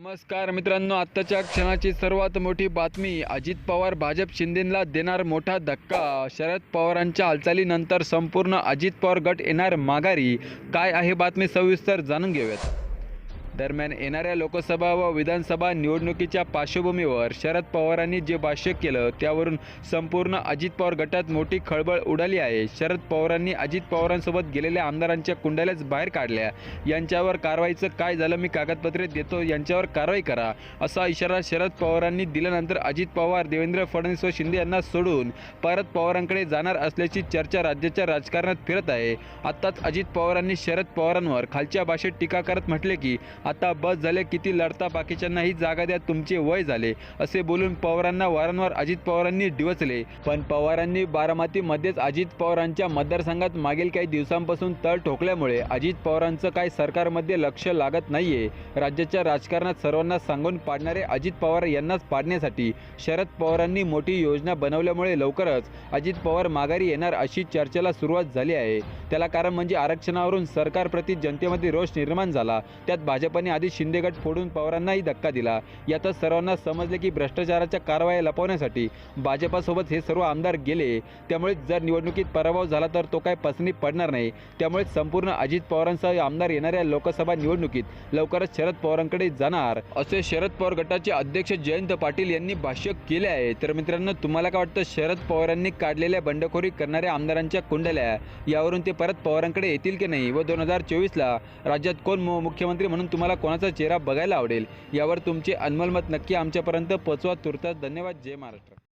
नमस्कार मित्रांनो आत्ताच्या क्षणाची सर्वात मोठी बातमी अजित पवार भाजप शिंदेला देणार मोठा धक्का. शरद पवारांच्या हालचालीनंतर संपूर्ण अजित पवार गट येणार माघारी. काय आहे बातमी सविस्तर जाणून घेऊयात. दरम्यान येणाऱ्या लोकसभा व विधानसभा निवडणुकीच्या पार्श्वभूमीवर शरद पवारांनी जे भाष्य केलं त्यावरून संपूर्ण अजित पवार गटात मोठी खळबळ उडाली आहे. शरद पवारांनी अजित पवारांसोबत गेलेल्या आमदारांच्या कुंडल्याच बाहेर काढल्या. यांच्यावर कारवाईचं काय झालं मी कागदपत्रे देतो यांच्यावर कारवाई करा असा इशारा शरद पवारांनी दिल्यानंतर अजित पवार देवेंद्र फडणवीस व शिंदे यांना सोडून परत पवारांकडे जाणार असल्याची चर्चा राज्याच्या राजकारणात फिरत आहे. आत्ताच अजित पवारांनी शरद पवारांवर खालच्या भाषेत टीका करत म्हटले की आता बस झाले किती लढता बाकीच्यांनाही जागा द्या तुमचे वय झाले. असे बोलून पवारांना वारंवार अजित पवारांनी डिवचले. पण पवारांनी बारामतीमध्येच अजित पवारांच्या मतदारसंघात मागील काही दिवसांपासून तळ ठोकल्यामुळे अजित पवारांचं काय सरकारमध्ये लक्ष लागत नाहीये. राज्याच्या राजकारणात सर्वांना सांगून पाडणारे अजित पवार यांनाच पाडण्यासाठी शरद पवारांनी मोठी योजना बनवल्यामुळे लवकरच अजित पवार माघारी येणार अशी चर्चेला सुरुवात झाली आहे. त्याला कारण म्हणजे आरक्षणावरून सरकारप्रती जनतेमध्ये रोष निर्माण झाला. त्यात भाजपाने आधी शिंदे गट फोडून पवारांनाही धक्का दिला. यातच सर्वांना समजले की भ्रष्टाचाराच्या कारवाया लपवण्यासाठी भाजपासोबत हे सर्व आमदार गेले. त्यामुळे जर निवडणुकीत पराभव झाला तर तो काय पसनी पडणार नाही. त्यामुळे संपूर्ण अजित पवारांसह आमदार येणाऱ्या लोकसभा निवडणुकीत लवकरच शरद पवारांकडे जाणार. असे शरद पवार गटाचे अध्यक्ष जयंत पाटील यांनी भाष्य केले आहे. तर मित्रांनो तुम्हाला काय वाटतं? शरद पवारांनी काढलेल्या बंडखोरी करणाऱ्या आमदारांच्या कुंडल्या यावरून ते परत पवारांकडे येतील की नाही? व दोन हजार चोवीसला राज्यात कोण मुख्यमंत्री म्हणून तुम्हाला कोणाचा चेहरा बघायला आवडेल यावर तुमचे अनमलमत नक्की आमच्यापर्यंत पोचवा. तुर्तास धन्यवाद. जय महाराष्ट्र.